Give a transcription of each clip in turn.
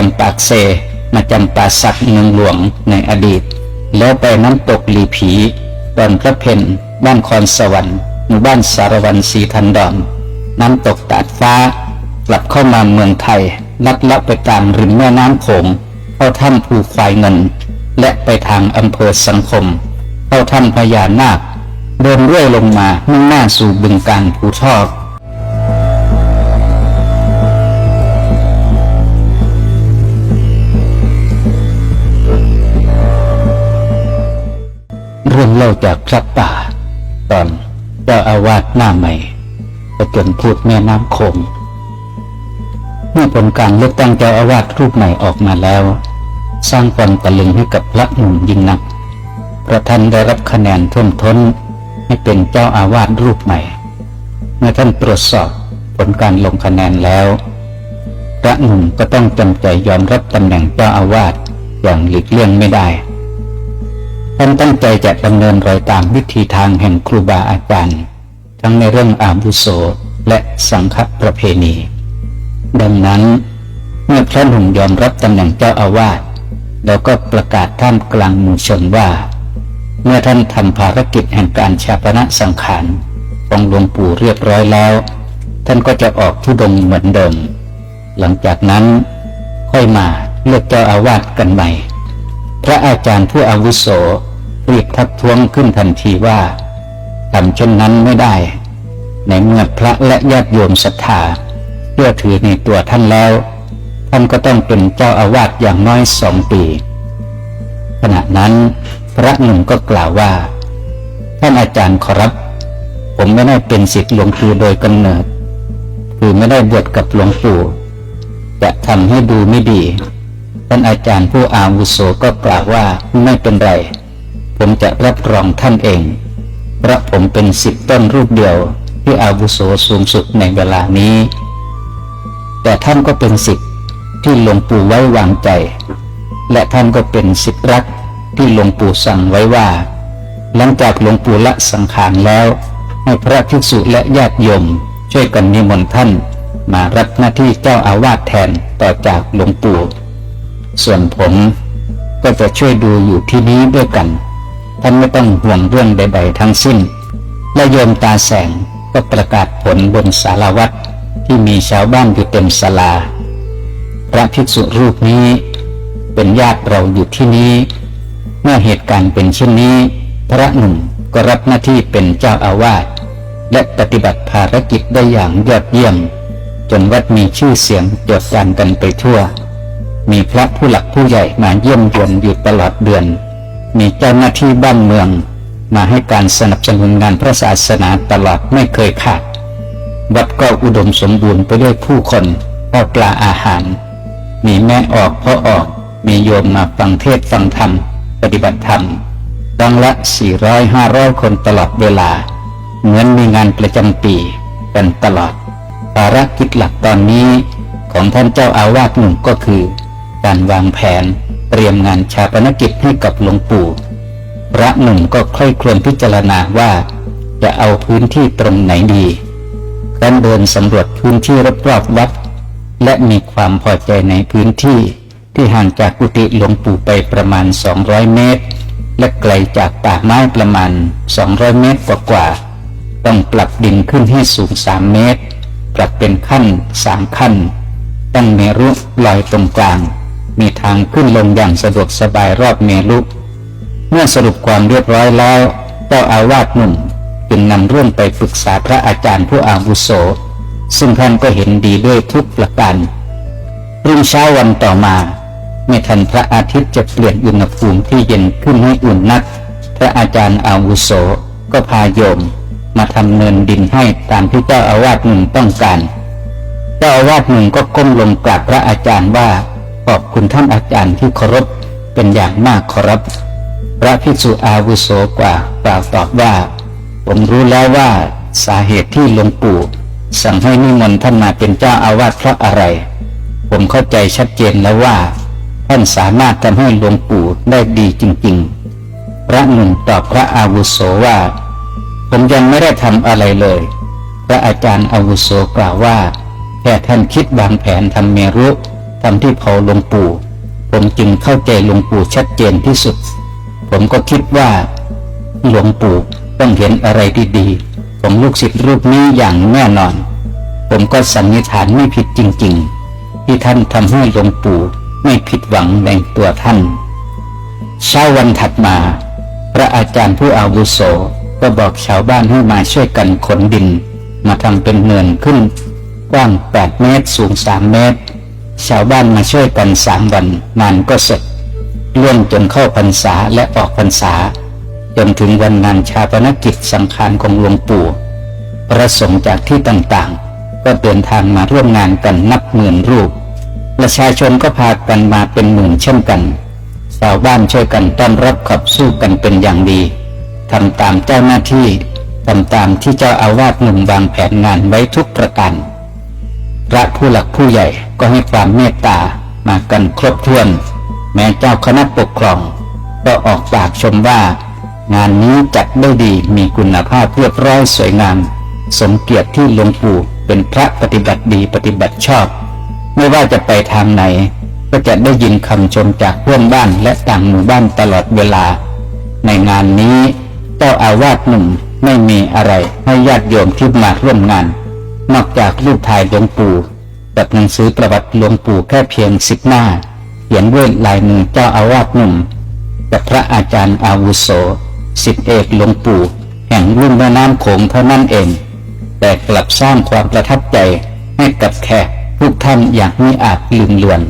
จำปากเซ มาจำปาสักเมืองหลวงในอดีต แล้วไปน้ำตกหลีผีดอนพระเพนบ้านคอนสวรรค์หมู่บ้านสารวันสีทันดอนน้ำตกตาดฟ้า กลับเข้ามาเมืองไทยลัดเลาะไปตามริมแม่น้ำโขงเข้าถ้ำภูควายเงิน และไปทางอำเภอสังคม เข้าถ้ำพญานาค เดินเรื่อยลงมามุ่งหน้าสู่บึงการภูทอก รื่องเล่าจากพระป่า ตอนเจ้าอาวาสหน้าใหม่ปจนพูดแม่น้ำโขงเมื่อผลการเลือกตั้งเจ้าอาวาสรูปใหม่ออกมาแล้ว สร้างความตะลึงให้กับพระหนุ่มยิ่งนักเพราะท่านได้รับคะแนนท่วมท้นให้เป็นเจ้าอาวาสรูปใหม่ เมื่อท่านตรวจสอบผลการลงคะแนนแล้ว พระหนุ่มก็ต้องจำใจยอมรับตำแหน่งเจ้าอาวาสอย่างหลีกเลี่ยงไม่ได้ ท่านตั้งใจจะดำเนินรอยตามวิธีทางแห่งครูบาอาจารย์ทั้งในเรื่องอาวุโสและสังฆประเพณี ดังนั้น เมื่อพระหนุ่มยอมรับตำแหน่งเจ้าอาวาสแล้วก็ประกาศท่ามกลางหมู่ชนว่า เมื่อท่านทำภารกิจแห่งการชาปนสังขารของหลวงปู่เรียบร้อยแล้ว ท่านก็จะออกทุดงเหมือนเดิม หลังจากนั้นค่อยมาเลือกเจ้าอาวาสกันใหม่ พระอาจารย์ผู้อาวุโส รีบทักท้วงขึ้นทันทีว่าทำเช่นนั้นไม่ได้ ในเมื่อพระและญาติโยมศรัทธาเชื่อถือในตัวท่านแล้ว ท่านก็ต้องเป็นเจ้าอาวาสอย่างน้อยสองปี ขณะนั้น พระหนุ่มก็กล่าวว่า ท่านอาจารย์ขอรับ ผมไม่ได้เป็นศิษย์หลวงปู่โดยกำเนิด คือไม่ได้บวชกับหลวงปู่จะทำให้ดูไม่ดี ท่านอาจารย์ผู้อาวุโสก็กล่าวว่าไม่เป็นไร ผมจะรับรองท่านเองเพราะผมเป็นสิทธิ์ต้นรูปเดียวที่อาวุโสสูงสุดในเวลานี้ แต่ท่านก็เป็นสิทธิ์ที่หลวงปู่ไว้วางใจ และท่านก็เป็นสิทธิ์รักที่หลวงปู่สั่งไว้ว่า หลังจากหลวงปู่ละสังขารแล้ว ให้พระภิกษุและญาติโยม ช่วยกันนิมนต์ท่านมารับหน้าที่เจ้าอาวาสแทนต่อจากหลวงปู่ ส่วนผมก็จะช่วยดูอยู่ที่นี้ด้วยกัน ท่านไม่ต้องห่วงเรื่องใด ๆ ทั้งสิ้น และโยมตาแสงก็ประกาศผลบนสารวัตรที่มีชาวบ้านอยู่เต็มศาลา พระภิกษุรูปนี้ เป็นญาติเราอยู่ที่นี้ เมื่อเหตุการณ์เป็นเช่นนี้ พระหนุ่มก็รับหน้าที่เป็นเจ้าอาวาสและปฏิบัติภารกิจได้อย่างยอดเยี่ยม จนวัดมีชื่อเสียงเดือดดันกันไปทั่ว มีพระผู้หลักผู้ใหญ่มาเยี่ยมเยือนอยู่ตลอดเดือน มีเจ้าหน้าที่บ้านเมือง มาให้การสนับสนุนงานพระศาสนาตลอดไม่เคยขาด วัดก็อุดมสมบูรณ์ไปด้วยผู้คนพ่อปลาอาหาร มีแม่ออกพ่อออก มีโยมมาฟังเทศน์ฟังธรรม ปฏิบัติธรรมดังละ 400 500 คนตลอดเวลา เหมือนมีงานประจำปีกันตลอด ภารกิจหลักตอนนี้ของท่านเจ้าอาวาสหนุ่มก็คือ การวางแผน เตรียมงานชาปนกิจให้กับหลวงปู่ พระหนุ่มก็ค่อยครวญพิจารณาว่า จะเอาพื้นที่ตรงไหนดีการเดินสำรวจพื้นที่รอบๆวัด และมีความพอใจในพื้นที่ที่ห่างจากกุฏิหลวงปู่ไปประมาณ 200 เมตร และไกลจากป่าไม้ประมาณ 200 เมตรกว่าๆต้องปรับดินขึ้นให้สูง 3 เมตร ปรับเป็นขั้น 3 ขั้น ตั้งเมรุลอยตรงกลาง มีทางขึ้นลงอย่างสะดวกสบายรอบเมรุเมื่อสรุปความเรียบร้อยแล้ว เจ้าอาวาสหนุ่มจึงนำเรื่องไปปรึกษาพระอาจารย์ผู้อาวุโส ซึ่งท่านก็เห็นดีด้วยทุกประการรุ่งเช้าวันต่อมา ไม่ทันพระอาทิตย์จะเปลี่ยนอุณหภูมิที่เย็นขึ้นให้อุ่นนัก พระอาจารย์อาวุโสก็พาโยม มาทำเนินดินให้ตามที่เจ้าอาวาสหนุ่มต้องการ เจ้าอาวาสหนุ่มก็ก้มลงกราบพระอาจารย์ว่า ขอบคุณท่านอาจารย์ที่เคารพเป็นอย่างมากขอรับพระภิกษุอาวุโสกว่ากล่าวตอบว่า ผมรู้แล้วว่าสาเหตุที่หลวงปู่ สั่งให้นิมนต์ท่านมาเป็นเจ้าอาวาสเพราะอะไร ผมเข้าใจชัดเจนแล้วว่า ท่านสามารถทำให้หลวงปู่ได้ดีจริง ๆ พระหนุ่มตอบพระอาวุโสว่า ผมยังไม่ได้ทำอะไรเลย พระอาจารย์อาวุโสกล่าวว่าแค่ท่านคิดวางแผนทำเมรุ ทำที่เผาหลวงปู่ ผมจึงเข้าใจหลวงปู่ชัดเจนที่สุด ผมก็คิดว่าหลวงปู่ต้องเห็นอะไรดีๆของลูกศิษย์รูปนี้อย่างแน่นอน ผมก็สันนิษฐานไม่ผิดจริง ๆ ที่ท่านทำให้หลวงปู่ไม่ผิดหวังในตัวท่าน เช้าวันถัดมา พระอาจารย์ผู้อาวุโสก็บอกชาวบ้านให้มาช่วยกันขนดิน มาทำเป็นเนินขึ้น กว้าง 8 เมตร สูง 3 เมตร ชาวบ้านมาช่วยกันสามวันงานก็เสร็จล่วงจนเข้าพรรษาและออกพรรษา จนถึงวันงานชาปนกิจสังขารของหลวงปู่ประสงค์จากที่ต่างๆ ก็เดินทางมาร่วมงานกันนับหมื่นรูป ประชาชนก็พากันมาเป็นหมื่นเช่นกันชาวบ้านช่วยกันต้อนรับขับสู้กันเป็นอย่างดีทำตามเจ้าหน้าที่ทำตามที่เจ้าอาวาสหนุ่มวางแผนงานไว้ทุกประการ พระผู้หลักผู้ใหญ่ก็ให้ความเมตตามากันครบถ้วน แม้เจ้าคณะปกครอง ก็ออกปากชมว่า งานนี้จัดได้ดีมีคุณภาพเรียบร้อยสวยงาม สมเกียรติที่หลวงปู่เป็นพระปฏิบัติดีปฏิบัติชอบ ไม่ว่าจะไปทางไหน ก็จะได้ยินคำชมจากเพื่อนบ้านและต่างหมู่บ้านตลอดเวลา ในงานนี้เจ้าอาวาสหนุ่มไม่มีอะไรให้ญาติโยมที่มาร่วมงาน นอกจากรูปถ่ายหลวงปู่กับหนังสือประวัติหลวงปู่แค่เพียงสิบหน้าเขียนด้วยลายมือเจ้าอาวาสหนุ่มกับพระอาจารย์อาวุโสสิทธิเอกหลวงปู่แห่งรุ่มแม่น้ำโขงเท่านั้นเอง แต่กลับสร้างความประทับใจให้กับแขกทุกท่านอย่างไม่อาจลืมเลือน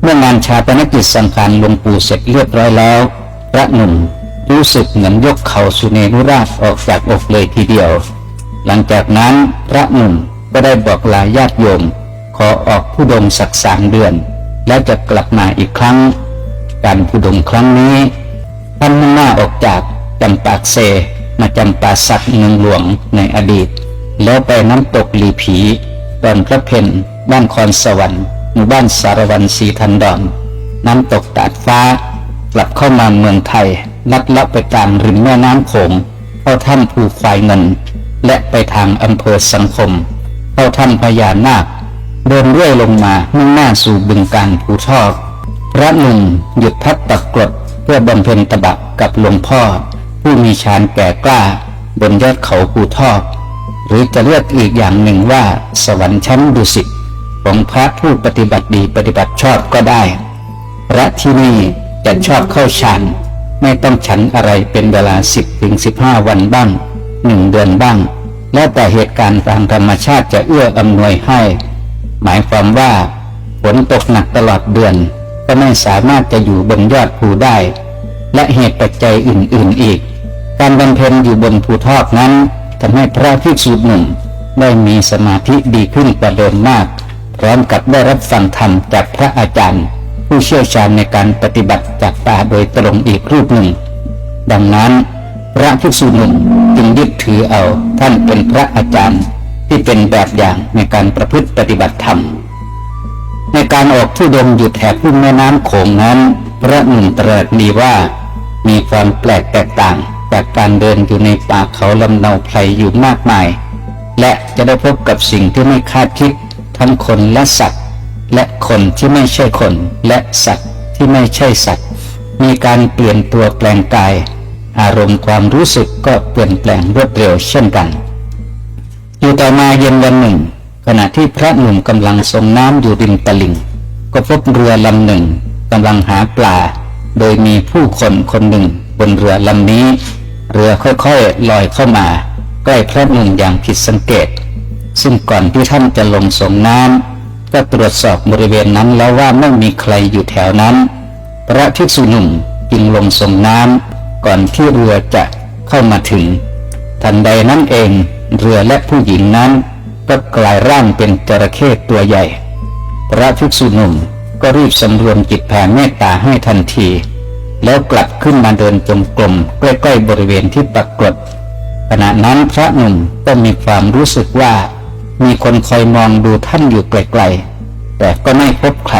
เมื่องานชาปนกิจสังขารหลวงปู่เสร็จเรียบร้อยแล้ว พระหนุ่มรู้สึกเหมือนยกเขาสุเนรุราชออกจากอกเลยทีเดียว หลังจากนั้นพระหนุ่มก็ได้บอกลาญาติโยม ขอออกผู้ดมสักสามเดือน แล้วจะกลับมาอีกครั้ง การผู้ดมครั้งนี้ท่านมุ่งหน้าออกจากจำปากเซมาจำปาสักเมืองหลวงในอดีต แล้วไปน้ำตกลีผีดอนพระเพนบ้านคอนสวรรค์หมู่บ้านสารวันสีทันดอนน้ำตกตาดฟ้ากลับเข้ามาเมืองไทยลัดเลาะไปตามริมแม่น้ำโขงเข้าถ้ำภูควายเงิน และไปทางอำเภอสังคม เข้าถ้ำพญานาค เดินเรื่อยลงมามุ่งหน้าสู่บึงการภูทอกพระหนุ่มหยุดพักตักกรดเพื่อบำเพ็ญตบะกับหลวงพ่อ ผู้มีฌานแก่กล้า บนยอดเขาภูทอกหรือจะเรียกอีกอย่างหนึ่งว่า สวรรค์ชั้นดุสิตของพระผู้ปฏิบัติดีปฏิบัติชอบก็ได้ พระที่นี่จะชอบเข้าฌานไม่ต้องฉันอะไรเป็นเวลาสิบถึงสิบห้าวันบ้าง หนึ่งเดือนบ้าง แล้วแต่เหตุการณ์ทางธรรมชาติจะเอื้ออำนวยให้ หมายความว่าฝนตกหนักตลอดเดือน ก็ไม่สามารถจะอยู่บนยอดภูได้ และเหตุปัจจัยอื่น ๆอีก การบำเพ็ญอยู่บนภูทอกนั้นทำให้พระภิกษุหนุ่มได้มีสมาธิดีขึ้นกว่าเดิมมาก พร้อมกับได้รับฟังธรรมจากพระอาจารย์ ผู้เชี่ยวชาญในการปฏิบัติจากตาโดยตรงอีกรูปหนึ่ง ดังนั้น พระภิกษุหนุ่มจึงยึดถือเอาท่านเป็นพระอาจารย์ที่เป็นแบบอย่างในการประพฤติปฏิบัติธรรม ในการออกทุดงอยู่แถบลุ่มแม่น้ำโขงนั้น พระหนุ่มตรัสดีว่ามีความแปลกแตกต่างจากการเดินอยู่ในป่าเขาลำเนาไพรอยู่มากมาย และจะได้พบกับสิ่งที่ไม่คาดคิด ทั้งคนและสัตว์ และคนที่ไม่ใช่คนและสัตว์ที่ไม่ใช่สัตว์ มีการเปลี่ยนตัวแปลงกาย อารมณ์ความรู้สึกก็เปลี่ยนแปลงรวดเร็วเช่นกัน อยู่ต่อมาเย็นวันหนึ่ง ขณะที่พระหนุ่มกำลังส่งน้ำอยู่ริมตลิ่ง ก็พบเรือลำหนึ่งกำลังหาปลา โดยมีผู้คนคนหนึ่งบนเรือลำนี้ เรือค่อยๆลอยเข้ามา ใกล้พระหนุ่มอย่างผิดสังเกต ซึ่งก่อนที่ท่านจะลงส่งน้ำก็ตรวจสอบบริเวณนั้นแล้วว่าไม่มีใครอยู่แถวนั้น พระภิกษุหนุ่มจึงลงส่งน้ำ ก่อนที่เรือจะเข้ามาถึง ทันใดนั้นเองเรือและผู้หญิงนั้นก็กลายร่างเป็นจระเข้ตัวใหญ่ พระภิกษุหนุ่มก็รีบสำรวมจิตแผ่เมตตาให้ทันที แล้วกลับขึ้นมาเดินจงกรมใกล้ๆบริเวณที่ปรากฏขณะนั้นพระหนุ่มก็มีความรู้สึกว่า มีคนคอยมองดูท่านอยู่ไกลๆ แต่ก็ไม่พบใคร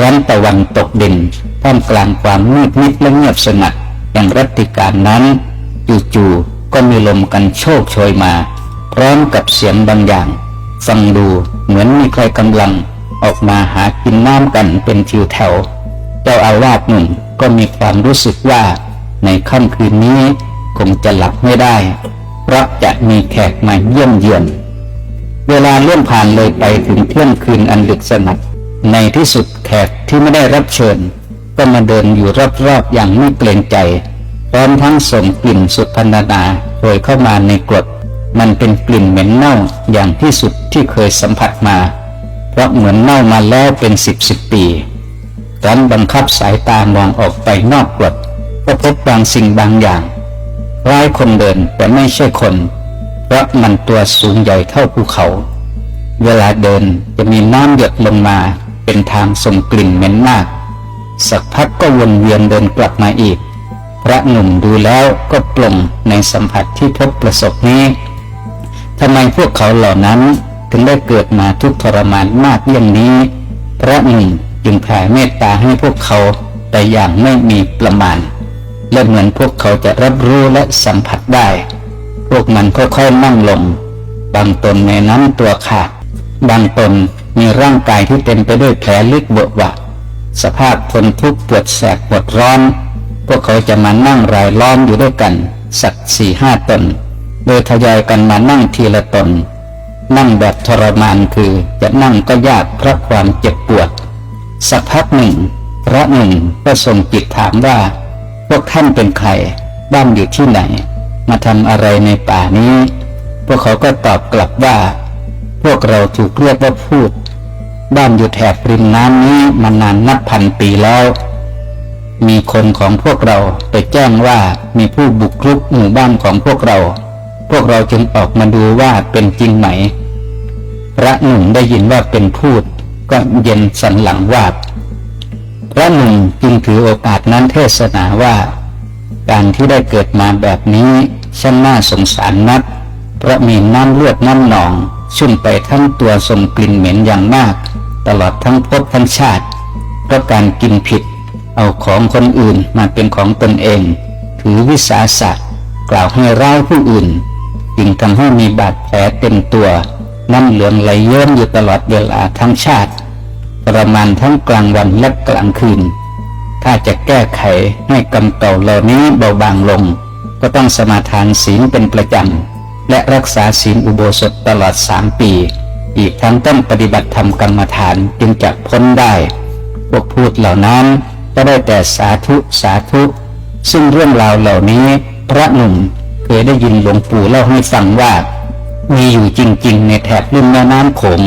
รั้นตะวันตกดินท่ามกลางความมืดมิดและเงียบสงัด อย่างรัตติการนั้นจู่ๆก็มีลมกันโชกโชยมา พร้อมกับเสียงบางอย่าง ฟังดูเหมือนมีใครกำลังออกมาหากินน้ำกันเป็นทิวแถว เจ้าอาวาสหนุ่มก็มีความรู้สึกว่า ในค่ำคืนนี้คงจะหลับไม่ได้ เพราะจะมีแขกมาเยี่ยมเยือน เวลาเลื่อนผ่านเลยไปถึงเที่ยงคืนอันดึกสนัด ในที่สุดแขกที่ไม่ได้รับเชิญ ก็มาเดินอยู่รอบๆอย่างไม่เกรงใจพร้อมทั้งส่งกลิ่นสุดพันนาโดยเข้ามาในกรดมันเป็นกลิ่นเหม็นเน่าอย่างที่สุดที่เคยสัมผัสมา เพราะเหมือนเน่ามาแล้วเป็นสิบสิบปีตอนบังคับสายตามองออกไปนอกกรดก็พบบางสิ่งบางอย่างคล้ายคนเดินแต่ไม่ใช่คน เพราะมันตัวสูงใหญ่เท่าภูเขา เวลาเดินจะมีน้ำหยดลงมาเป็นทางส่งกลิ่นเหม็นมาก สักพักก็วนเวียนเดินกลับมาอีก พระหนุ่มดูแล้วก็ปลงในสัมผัสที่พบประสบนี้ทำไมพวกเขาเหล่านั้นถึงได้เกิดมาทุกทรมานมากอย่างนี้ พระหนุ่มจึงแผ่เมตตาให้พวกเขาแต่อย่างไม่มีประมาณ และเหมือนพวกเขาจะรับรู้และสัมผัสได้ พวกมันค่อยๆนั่งลง บางตนในน้ำตัวขาด บางตนมีร่างกายที่เต็มไปด้วยแผลลึกเบอะหวะ สภาพทนทุกข์ปวดแสบปวดร้อน พวกเขาจะมานั่งรายล้อมอยู่ด้วยกัน สักสี่ห้าตน โดยทยอยกันมานั่งทีละตน นั่งแบบทรมานคือจะนั่งก็ยากเพราะความเจ็บปวด สักพักหนึ่ง พระหนึ่งก็ส่งจิตถามว่า พวกท่านเป็นใคร บ้านอยู่ที่ไหน มาทำอะไรในป่านี้ พวกเขาก็ตอบกลับว่า พวกเราถูกเรียกว่าพูด บ้านอยู่แถบริมน้ำนี้มานานนับพันปีแล้ว มีคนของพวกเราไปแจ้งว่ามีผู้บุกรุกหมู่บ้านของพวกเรา พวกเราจึงออกมาดูว่าเป็นจริงไหม พระหนุ่มได้ยินว่าเป็นพูดก็เย็นสันหลังวาบ พระหนุ่มจึงถือโอกาสนั้นเทศนาว่า การที่ได้เกิดมาแบบนี้ช่างน่าสงสารนัก เพราะมีน้ำเลือดน้ำหนอง ชุ่มไปทั้งตัวส่งกลิ่นเหม็นอย่างมาก ตลอดทั้งภพทั้งชาติ เพราะการกินผิด เอาของคนอื่นมาเป็นของตนเอง ถือวิสาสะกล่าวให้ร้ายผู้อื่นจึงทำให้มีบาดแผลเต็มตัวน้ำเหลืองไหลเยิ้มอยู่ตลอดเวลาทั้งชาติ ประมาณทั้งกลางวันและกลางคืน ถ้าจะแก้ไขให้กรรมเก่าเหล่านี้เบาบางลง ก็ต้องสมาทานศีลเป็นประจำ และรักษาศีลอุโบสถตลอดสามปี อีกทั้งต้องปฏิบัติธรรมกรรมฐานจึงจะพ้นได้ พวกพูดเหล่านั้นก็ได้แต่สาธุสาธุ ซึ่งเรื่องราวเหล่านี้พระหนุ่มเคยได้ยินหลวงปู่เล่าให้ฟังว่า มีอยู่จริง ๆ ในแถบลุ่มแม่น้ำโขง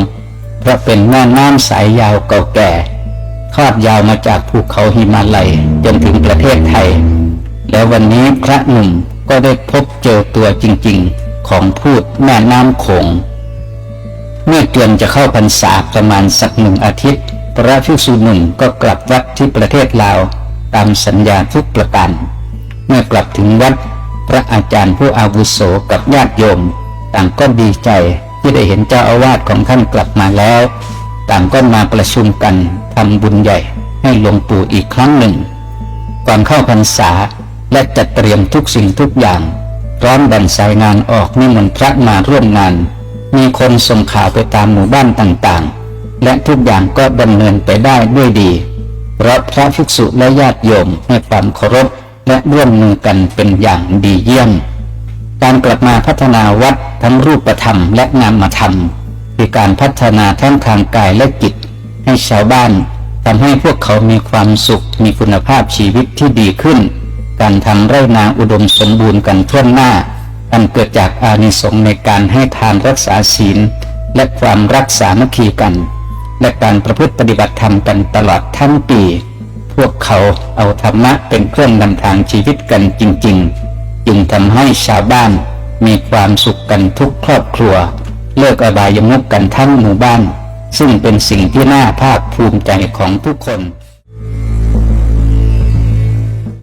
เพราะเป็นแม่น้ำสายยาวเก่าแก่ทอดยาวมาจากภูเขาหิมาลัยจนถึงประเทศไทย แล้ววันนี้พระหนุ่มก็ได้พบเจอตัวจริง ๆ ของพูดแม่น้ำโขง เมื่อเกือนจะเข้าพรรษาประมาณสักหนึ่งอาทิตย์ พระภิกษุหนุ่มก็กลับวัดที่ประเทศลาว ตามสัญญาทุกประการ เมื่อกลับถึงวัด พระอาจารย์ผู้อาวุโสกับญาติโยม ต่างก็ดีใจที่ได้เห็นเจ้าอาวาสของท่านกลับมาแล้ว ต่างก็มาประชุมกันทำบุญใหญ่ให้หลวงปู่อีกครั้งหนึ่ง ก่อนเข้าพรรษาและจัดเตรียมทุกสิ่งทุกอย่าง ร้อมบ่งสายงานออกนิมนต์พระมาร่วมงาน มีคนส่งข่าวไปตามหมู่บ้านต่างๆ และทุกอย่างก็ดำเนินไปได้ด้วยดีเพราะพระภิกษุและญาติโยมให้ความเคารพและร่วมมือกันเป็นอย่างดีเยี่ยม การกลับมาพัฒนาวัดทั้งรูปธรรมและนามธรรมคือการพัฒนาทั้งทางกายและจิต ให้ชาวบ้านทำให้พวกเขามีความสุขมีคุณภาพชีวิตที่ดีขึ้น การทำไร่นาอุดมสมบูรณ์กันทั่วหน้า อันเกิดจากอานิสงส์ในการให้ทานรักษาศีล และความรักสามัคคีกัน และการประพฤติปฏิบัติธรรมกันตลอดทั้งปี พวกเขาเอาธรรมะเป็นเครื่องนำทางชีวิตกันจริง ๆ จึงทำให้ชาวบ้านมีความสุขกันทุกครอบครัว เลิกอบายมุกกันทั้งหมู่บ้าน ซึ่งเป็นสิ่งที่น่าภาคภูมิใจของทุกคน